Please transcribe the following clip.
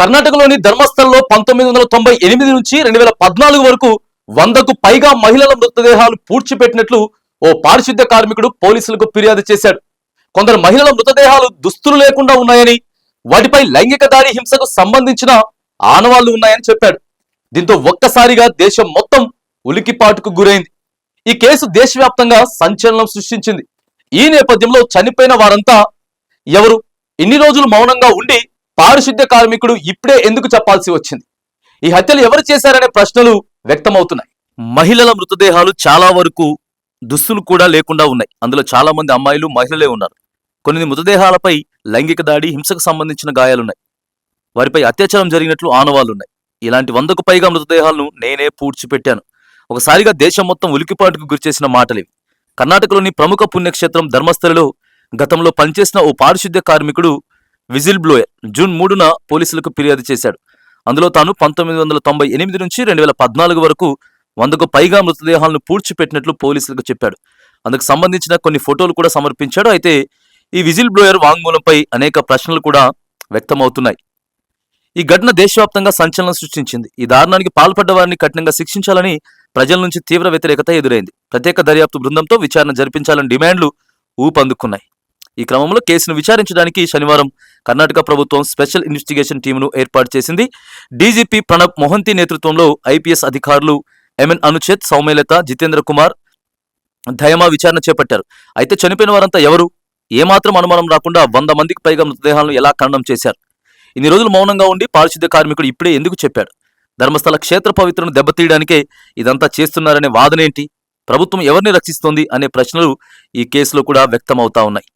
కర్ణాటకలోని ధర్మస్థలంలో పంతొమ్మిది వందల తొంభై ఎనిమిది నుంచి రెండు వేల పద్నాలుగు వరకు వందకు పైగా మహిళల మృతదేహాలు పూడ్చిపెట్టినట్లు ఓ పారిశుద్ధ్య కార్మికుడు పోలీసులకు ఫిర్యాదు చేశాడు. కొందరు మహిళల మృతదేహాలు దుస్తులు లేకుండా ఉన్నాయని వాటిపై లైంగిక దాడి హింసకు సంబంధించిన ఆనవాళ్ళు ఉన్నాయని చెప్పాడు. దీంతో ఒక్కసారిగా దేశం మొత్తం ఉలికిపాటుకు గురైంది. ఈ కేసు దేశవ్యాప్తంగా సంచలనం సృష్టించింది. ఈ నేపథ్యంలో చనిపోయిన వారంతా ఎవరు? ఇన్ని రోజులు మౌనంగా ఉండి పారిశుద్ధ్య కార్మికుడు ఇప్పుడే ఎందుకు చెప్పాల్సి వచ్చింది? ఈ హత్యలు ఎవరు చేశారనే ప్రశ్నలు వ్యక్తమవుతున్నాయి. మహిళల మృతదేహాలు చాలా వరకు దుస్తులు కూడా లేకుండా ఉన్నాయి. అందులో చాలా మంది అమ్మాయిలు మహిళలే ఉన్నారు. కొన్ని మృతదేహాలపై లైంగిక దాడి హింసకు సంబంధించిన గాయాలున్నాయి. వారిపై అత్యాచారం జరిగినట్లు ఆనవాళ్ళున్నాయి. ఇలాంటి వందకు పైగా మృతదేహాలను నేనే పూడ్చిపెట్టాను. ఒకసారిగా దేశం మొత్తం ఉలికిపాటుకు గురిచేసిన మాటలివి కర్ణాటకలోని ప్రముఖ పుణ్యక్షేత్రం ధర్మస్థలిలో గతంలో పనిచేసిన ఓ పారిశుద్ధ్య కార్మికుడు విజిల్ బ్లోయర్ జూన్ మూడున పోలీసులకు ఫిర్యాదు చేశాడు. అందులో తాను పంతొమ్మిది వందల తొంభై ఎనిమిది నుంచి రెండు వేల పద్నాలుగు వరకు వందకు పైగా మృతదేహాలను పూడ్చిపెట్టినట్లు పోలీసులకు చెప్పాడు. అందుకు సంబంధించిన కొన్ని ఫోటోలు కూడా సమర్పించాడు. అయితే ఈ విజిల్ బ్లోయర్ వాంగ్మూలంపై అనేక ప్రశ్నలు కూడా వ్యక్తమవుతున్నాయి. ఈ ఘటన దేశవ్యాప్తంగా సంచలనం సృష్టించింది. ఈ దారుణానికి పాల్పడ్డ వారిని కఠినంగా శిక్షించాలని ప్రజల నుంచి తీవ్ర వ్యతిరేకత ఎదురైంది. ప్రత్యేక దర్యాప్తు బృందంతో విచారణ జరిపించాలని డిమాండ్లు ఊపందుకున్నాయి. ఈ క్రమంలో కేసును విచారించడానికి శనివారం కర్ణాటక ప్రభుత్వం స్పెషల్ ఇన్వెస్టిగేషన్ టీమును ఏర్పాటు చేసింది. డీజీపీ ప్రణబ్ మొహంతి నేతృత్వంలో ఐపీఎస్ అధికారులు ఎంఎన్ అనుచేత్ సౌమ్యలత జితేంద్ర కుమార్ ధయమా విచారణ చేపట్టారు. అయితే చనిపోయిన వారంతా ఎవరు? ఏమాత్రం అనుమానం రాకుండా వంద మందికి పైగా మృతదేహాలను ఎలా ఖండం చేశారు? ఇన్ని రోజులు మౌనంగా ఉండి పారిశుద్ధ్య కార్మికుడు ఇప్పుడే ఎందుకు చెప్పాడు? ధర్మస్థల క్షేత్ర పవిత్రను దెబ్బతీయడానికే ఇదంతా చేస్తున్నారనే వాదనేంటి ప్రభుత్వం ఎవరిని రక్షిస్తోంది అనే ప్రశ్నలు ఈ కేసులో కూడా వ్యక్తమవుతా ఉన్నాయి.